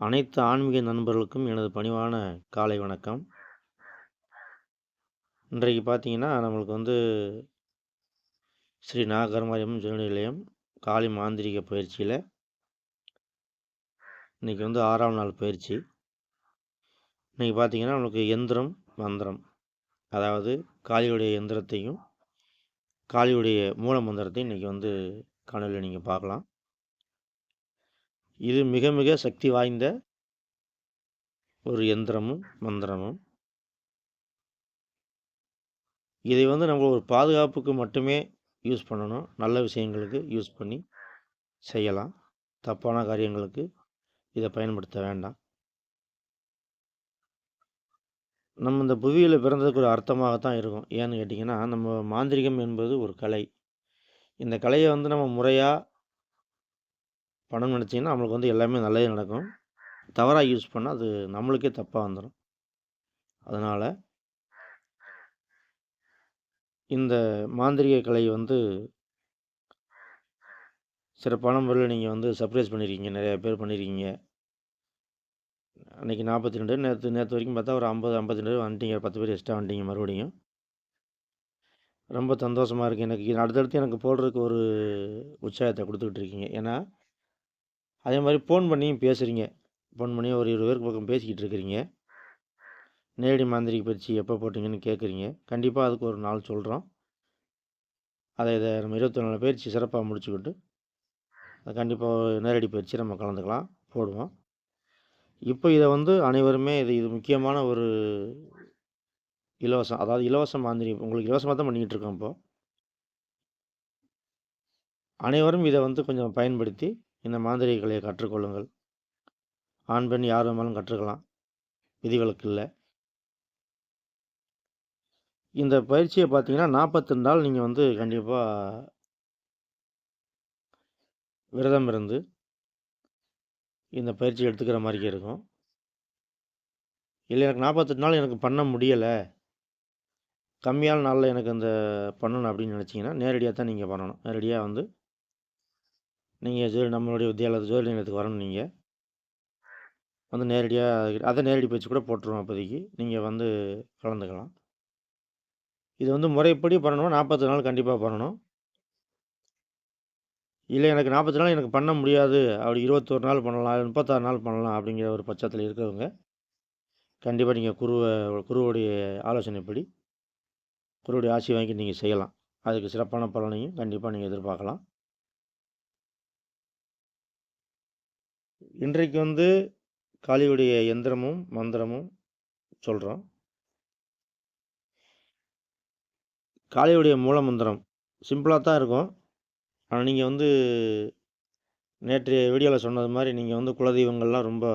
அனைத்து ஆன்மீக நண்பர்களுக்கும் எனது பணிவான காலை வணக்கம். இன்றைக்கு பார்த்தீங்கன்னா, நம்மளுக்கு வந்து ஸ்ரீ நாகர்மாரியம் ஜோதி நிலையம் காளி மாந்திரிக பயிற்சியில் இன்றைக்கி வந்து ஆறாம் நாள் பயிற்சி. இன்னைக்கு பார்த்தீங்கன்னா, நம்மளுக்கு எந்திரம், மந்திரம். அதாவது காளியுடைய எந்திரத்தையும், காளியுடைய மூல மந்திரத்தையும் இன்னைக்கு வந்து காணொளியில நீங்கள் பார்க்கலாம். இது மிக மிக சக்தி வாய்ந்த ஒரு எந்திரமும், மந்திரமும். இதை வந்து நம்ம ஒரு பாதுகாப்புக்கு மட்டுமே யூஸ் பண்ணணும். நல்ல விஷயங்களுக்கு யூஸ் பண்ணி செய்யலாம். தப்பான காரியங்களுக்கு இதை பயன்படுத்த வேண்டாம். நம்ம இந்த புவியில் பிறந்ததுக்கு ஒரு அர்த்தமாக தான் இருக்கும். ஏன்னு கேட்டிங்கன்னா நம்ம மாந்திரீகம் என்பது ஒரு கலை. இந்த கலையை வந்து நம்ம முறையாக பணம் நினச்சிங்கன்னா நம்மளுக்கு வந்து எல்லாமே நல்லதே நடக்கும். தவறாக யூஸ் பண்ணால் அது நம்மளுக்கே தப்பாக வந்துடும் அதனால் இந்த மாந்திரீக கலை வந்து சிறப்பான முறையில் நீங்கள் வந்து சர்ப்ரைஸ் பண்ணியிருக்கீங்க. நிறையா பேர் பண்ணியிருக்கீங்க. அன்றைக்கி நாற்பத்தி ரெண்டு நேற்று நேற்று வரைக்கும் பார்த்தா ஒரு 50, 52 வந்துட்டீங்க. 10 பேர் எக்ஸ்ட்ரா வந்துட்டீங்க மறுபடியும். ரொம்ப சந்தோஷமாக இருக்குது எனக்கு. அடுத்தடுத்து எனக்கு போடுறதுக்கு ஒரு உற்சாகத்தை கொடுத்துக்கிட்டு இருக்கீங்க. ஏன்னா, அதே மாதிரி ஃபோன் பண்ணியும் பேசுறீங்க. ஃபோன் பண்ணி ஒரு 20 பேருக்கு பக்கம் பேசிக்கிட்டு இருக்கிறீங்க. நேரடி மாந்திரி பயிற்சி எப்போ போட்டீங்கன்னு கேட்குறீங்க. கண்டிப்பாக அதுக்கு ஒரு நாள் சொல்கிறோம் அதை இதை நம்ம 24 பயிற்சி சிறப்பாக முடிச்சுக்கிட்டு, அது கண்டிப்பாக நேரடி பயிற்சி நம்ம கலந்துக்கலாம். போடுவோம். இப்போ இதை வந்து அனைவருமே இது இது முக்கியமான ஒரு இலவசம். அதாவது இலவச மாந்திரி உங்களுக்கு இலவசமாக தான் பண்ணிக்கிட்டு இருக்கோம் இப்போது அனைவரும் இதை வந்து கொஞ்சம் பயன்படுத்தி, இந்த மாந்திரிகளை கற்றுக்கொள்ளுங்கள். ஆண், பெண் யார் வேணாலும் கற்றுக்கலாம். விதிவிலக்கு இல்லை இந்த பயிற்சியை பார்த்தீங்கன்னா, 42 நாள் நீங்கள் வந்து கண்டிப்பாக விரதம் இருந்து இந்த பயிற்சி எடுத்துக்கிற மாதிரி இருக்கும். இல்லை எனக்கு 48 நாள் எனக்கு பண்ண முடியலை கம்மியான நாளில் எனக்கு அந்த பண்ணணும் அப்படின்னு நினச்சிங்கன்னா நேரடியாக தான் நீங்கள் பண்ணணும். நேரடியாக வந்து நீங்கள் ஜோ நம்மளுடைய வித்யாலயா ஜோதி நிலையத்துக்கு வரணும் நீங்கள் வந்து நேரடியாக அதை நேரடி பயிற்சி கூட போட்டுருவோம் அப்போதைக்கு. நீங்கள் வந்து கலந்துக்கலாம். இது வந்து முறைப்படி பண்ணணும் நாற்பத்தி நாள் கண்டிப்பாக பண்ணணும். இல்லை எனக்கு 40 நாள் எனக்கு பண்ண முடியாது. அப்படி 21 நாள் பண்ணலாம். 36 நாள் பண்ணலாம் அப்படிங்கிற ஒரு பட்சத்தில் இருக்கிறவங்க, கண்டிப்பாக நீங்கள் குருவை குருவுடைய ஆலோசனைப்படி, குருவுடைய ஆசி வாங்கி நீங்கள் செய்யலாம். அதுக்கு சிறப்பான பலனையும் கண்டிப்பாக நீங்கள் எதிர்பார்க்கலாம். இன்றைக்கு வந்து காளியுடைய எந்திரமும், மந்திரமும் சொல்கிறோம் காளியுடைய மூல மந்திரம் சிம்பிளாக தான் இருக்கும். ஆனால் நீங்கள் வந்து நேற்றைய வீடியோவில் சொன்னது மாதிரி நீங்கள் வந்து குலதெய்வங்கள்லாம் ரொம்ப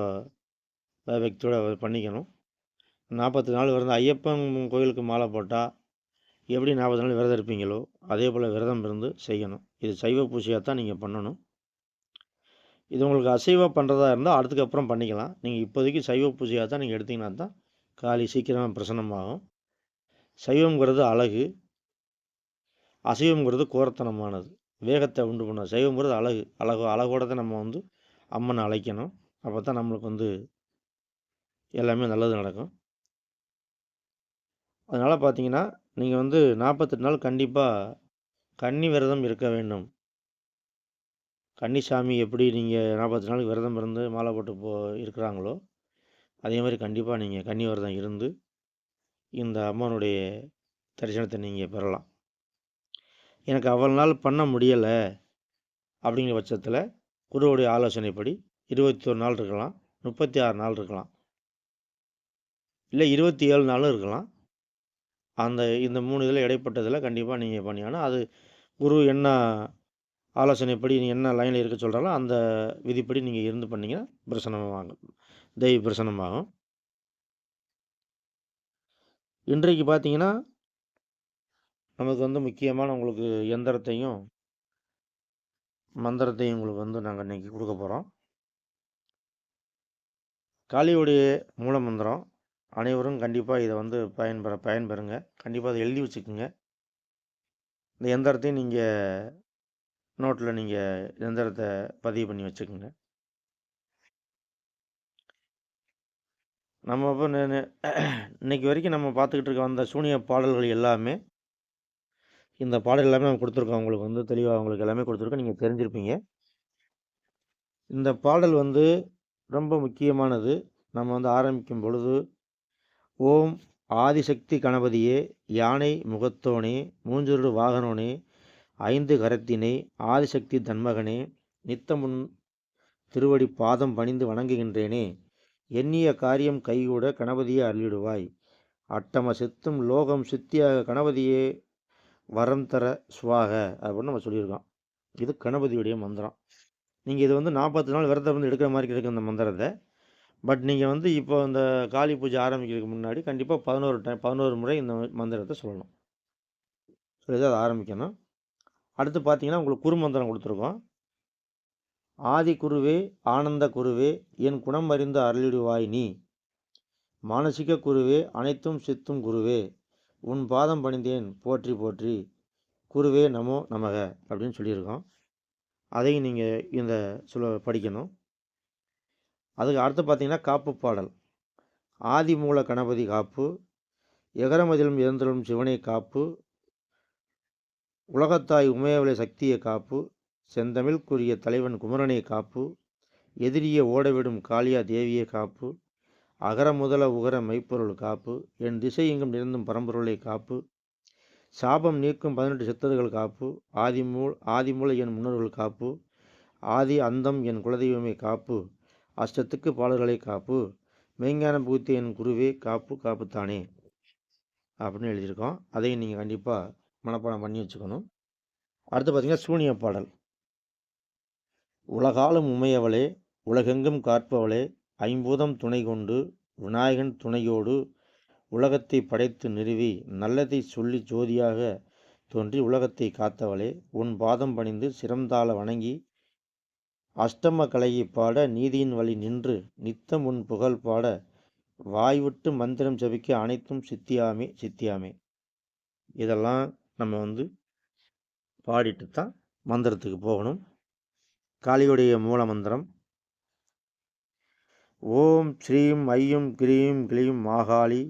பயபக்தியோட பண்ணிக்கணும். 40 நாள் விரதம் ஐயப்பன் கோயிலுக்கு மாலை போட்டால் எப்படி 40 நாள் விரதம் இருப்பீங்களோ, அதே போல் விரதம் இருந்து செய்யணும். இது சைவ பூஜையாக தான் நீங்கள் பண்ணணும். இது உங்களுக்கு அசைவாக பண்ணுறதா இருந்தால் அதுக்கப்புறம் பண்ணிக்கலாம். நீங்கள் இப்போதைக்கு சைவ பூஜையாக தான் நீங்கள் எடுத்தீங்கன்னா தான், காலி சீக்கிரமாக பிரசன்னமாகும். சைவம்ங்கிறது அழகு. அசைவங்கிறது கோரத்தனமானது. வேகத்தை உண்டு பண்ணும். சைவம்ங்கிறது அழகு. அழகு அழகோட தான் நம்ம வந்து அம்மனை அழைக்கணும். அப்போ தான் நம்மளுக்கு வந்து எல்லாமே நல்லது நடக்கும். அதனால் பார்த்தீங்கன்னா, நீங்கள் வந்து 48 நாள் கண்டிப்பாக கன்னி விரதம் இருக்க வேண்டும். கன்னிசாமி எப்படி நீங்கள் நாற்பத்தி நாளுக்கு விரதம் இருந்து மாலை போட்டு போ இருக்கிறாங்களோ, அதே மாதிரி கண்டிப்பாக நீங்கள் கன்னி விரதம் இருந்து, இந்த அம்மனுடைய தரிசனத்தை நீங்கள் பெறலாம். எனக்கு அவ்வளவு நாள் பண்ண முடியலை அப்படிங்கிற பட்சத்தில் குருவுடைய ஆலோசனைப்படி 21 நாள் இருக்கலாம். 36 நாள் இருக்கலாம். இல்லை இருபத்தி ஏழு நாளும் இருக்கலாம். அந்த இந்த 3 இதில இடைப்பட்டதில கண்டிப்பா நீங்க பண்ணியாகணும். அது குரு என்ன ஆலோசனைப்படி நீங்கள் என்ன லைனில் இருக்க சொல்கிறாலும் அந்த விதிப்படி நீங்கள் இருந்து பண்ணீங்கன்னா, வாங்க தெய்வ பிரசன்னமாகும். இன்றைக்கு பார்த்தீங்கன்னா நமக்கு வந்து முக்கியமான உங்களுக்கு எந்திரத்தையும் மந்திரத்தையும் உங்களுக்கு வந்து நாங்கள் இன்னைக்கு கொடுக்க போகிறோம் காளியுடைய மூல மந்திரம். அனைவரும் கண்டிப்பாக இதை வந்து பயன்பெற பயன்பெறுங்க. கண்டிப்பாக அதை எழுதி வச்சுக்கோங்க இந்த எந்திரத்தையும் நீங்கள் நோட்டில் நீங்கள் எந்திரத்தை பதிவு பண்ணி வச்சுக்கோங்க. நம்ம இப்போ நெ இன்னைக்கு வரைக்கும் நம்ம பார்த்துக்கிட்டு இருக்க வந்த சூனிய பாடல்கள் எல்லாமே இந்த பாடல் எல்லாமே நம்ம கொடுத்துருக்கோம். உங்களுக்கு வந்து தெளிவாக உங்களுக்கு எல்லாமே கொடுத்துருக்கோம். நீங்கள் தெரிஞ்சிருப்பீங்க. இந்த பாடல் வந்து ரொம்ப முக்கியமானது. நம்ம வந்து ஆரம்பிக்கும் பொழுது ஓம் ஆதிசக்தி கணபதியே யானை முகத்தோனே மூஞ்சொரு வாகனோனே ஐந்து கரத்தினை ஆதிசக்தி தன்மகனே நித்தமுன் திருவடி பாதம் பணிந்து வணங்குகின்றேனே எண்ணிய காரியம் கைகூட கணபதியே அருளிடுவாய். அட்டம சித்தும் லோகம் சித்தியாக கணபதியே வரம் தர சுவாக அப்படின்னு நம்ம சொல்லியிருக்கோம். இது கணபதியுடைய மந்திரம். நீங்கள் இது வந்து நாற்பத்தி நாள் விரதம் வந்து எடுக்கிற மாதிரி இருக்குது இந்த மந்திரத்தை. பட் நீங்கள் வந்து இப்போ இந்த காளி பூஜை ஆரம்பிக்கிறதுக்கு முன்னாடி கண்டிப்பாக பதினோரு டைம் பதினோரு முறை இந்த மந்திரத்தை சொல்லணும். சொல்லி அதை ஆரம்பிக்கணும். அடுத்து பார்த்தீங்கன்னா உங்களுக்கு குருமந்திரம் கொடுத்துருக்கோம். ஆதி குருவே ஆனந்த குருவே என் குணம் அறிந்த அருளிடுவாய் நீ. மானசிக குருவே அனைத்தும் சித்தும் குருவே. உன் பாதம் பணிந்தேன் போற்றி போற்றி. குருவே நமோ நமக அப்படின்னு சொல்லியிருக்கோம். அதையும் நீங்கள் இந்த சொல்ல படிக்கணும். அதுக்கு அடுத்து பார்த்தீங்கன்னா காப்பு பாடல். ஆதி மூல கணபதி காப்பு எகரமதிலும் இறந்தலும் சிவனை காப்பு உலகத்தாய் உமையவளை சக்தியை காப்பு செந்தமிழ்க்குரிய தலைவன் குமரனை காப்பு எதிரியை ஓடவிடும் காளியா தேவியை காப்பு அகர முதல உகர மெய்ப்பொருள் காப்பு என் திசை எங்கும் நிறந்தும் பரம்பொருளை காப்பு சாபம் நீக்கும் பதினெட்டு சித்தர்கள் காப்பு ஆதிமூல் ஆதிமூல என் முன்னோர்கள் காப்பு ஆதி அந்தம் என் குலதெய்வமே காப்பு அஷ்டத்துக்கு பாடல்களை காப்பு மெய்ஞானம் புகுத்தி என் குருவே காப்பு காப்புத்தானே? அப்படின்னு எழுதியிருக்கோம். அதையும் நீங்கள் கண்டிப்பாக மனப்பாடம் பண்ணி வச்சுக்கணும். அடுத்து பார்த்தீங்கன்னா சூனிய பாடல். உலகாலும் உமையவளே உலகெங்கும் காற்பவளே ஐம்பூதம் துணை கொண்டு விநாயகன் துணையோடு உலகத்தை படைத்து நிறுவி நல்லதை சொல்லி ஜோதியாக தோன்றி உலகத்தை காத்தவளே உன் பாதம் பணிந்து சிறந்தாள வணங்கி அஷ்டம கலையை பாட நீதியின் வழி நின்று நித்தம் உன் புகழ் பாட வாய்விட்டு மந்திரம் ஜபிக்க அனைத்தும் சித்தியாமே சித்தியாமே. இதெல்லாம் நம்ம வந்து பாடிட்டு தான் மந்திரத்துக்கு போகணும். காளியுடைய மூல மந்திரம். ஓம் ஸ்ரீம் ஐயும் கிரீம் கிளீம் மாகாளி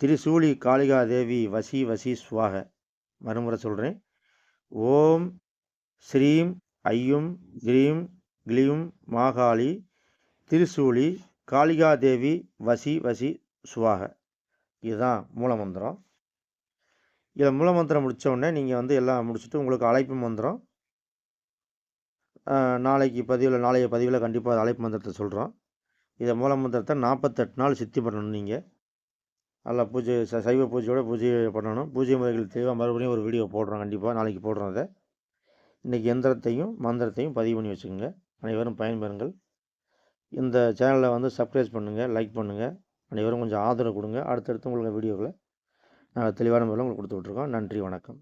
திரிசூலி காளிகா தேவி வசி வசி சுவாக. மறுமுறை சொல்கிறேன் ஓம் ஸ்ரீம் ஐயும் கிரீம் கிளீம் மாகாளி திரிசூலி காளிகா தேவி வசி வசி சுவாக. இதுதான் மூலமந்திரம் இதில் மூலமந்திரம் முடித்த உடனே நீங்கள் வந்து எல்லாம் முடிச்சுட்டு உங்களுக்கு அழைப்பு மந்திரம் நாளைக்கு பதிவில் நாளைய பதிவில் கண்டிப்பாக அழைப்பு மந்திரத்தை சொல்கிறோம் இதை மூலமந்திரத்தை நாற்பத்தெட்டு நாள் சித்தி பண்ணணும் நீங்கள் நல்லா பூஜை ச சைவ பூஜையோட பூஜை பண்ணணும். பூஜை முறைகள் தெளிவாக மறுபடியும் ஒரு வீடியோ போடுறோம் கண்டிப்பாக நாளைக்கு போடுறோம் அதை. இன்றைக்கி எந்திரத்தையும் மந்திரத்தையும் பதிவு பண்ணி வச்சுக்கோங்க. அனைவரும் பயன்பெறுங்கள். இந்த சேனலை வந்து சப்ஸ்கிரைப் பண்ணுங்கள் லைக் பண்ணுங்கள் அனைவரும் கொஞ்சம் ஆதரவு கொடுங்க. அடுத்தடுத்து உங்களுக்கு வீடியோவில் நாங்கள் தெளிவான முறையில் உங்களுக்கு கொடுத்துட்ருக்கோம் நன்றி வணக்கம்.